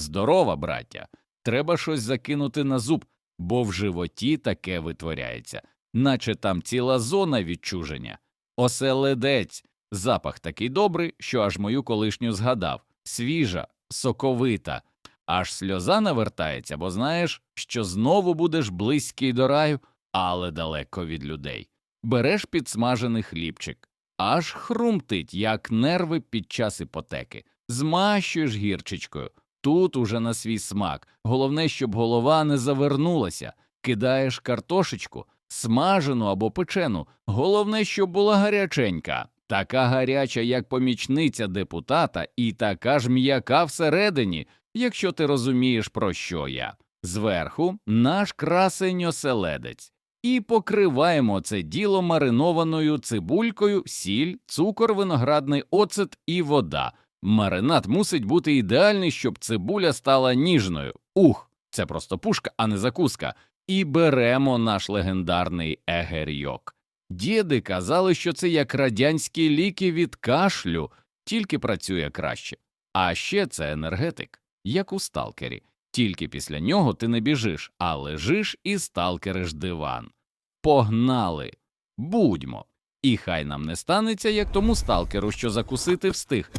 Здорова, браття. Треба щось закинути на зуб, бо в животі таке витворяється, наче там ціла зона відчуження. Оселедець. Запах такий добрий, що аж мою колишню згадав. Свіжа, соковита. Аж сльоза навертається, бо знаєш, що знову будеш близький до раю, але далеко від людей. Береш підсмажений хлібчик, аж хрумтить, як нерви під час іпотеки, змащуєш гірчичкою. Тут уже на свій смак. Головне, щоб голова не завернулася. Кидаєш картошечку, смажену або печену. Головне, щоб була гаряченька, така гаряча, як помічниця депутата, і така ж м'яка всередині, якщо ти розумієш, про що я. Зверху наш красень оселедець. І покриваємо це діло маринованою цибулькою, сіль, цукор, виноградний оцет і вода. Маринад мусить бути ідеальний, щоб цибуля стала ніжною. Ух, це просто пушка, а не закуска. І беремо наш легендарний егерйок. Діди казали, що це як радянські ліки від кашлю, тільки працює краще. А ще це енергетик, як у сталкері. Тільки після нього ти не біжиш, а лежиш і сталкериш диван. Погнали! Будьмо! І хай нам не станеться, як тому сталкеру, що закусити встиг,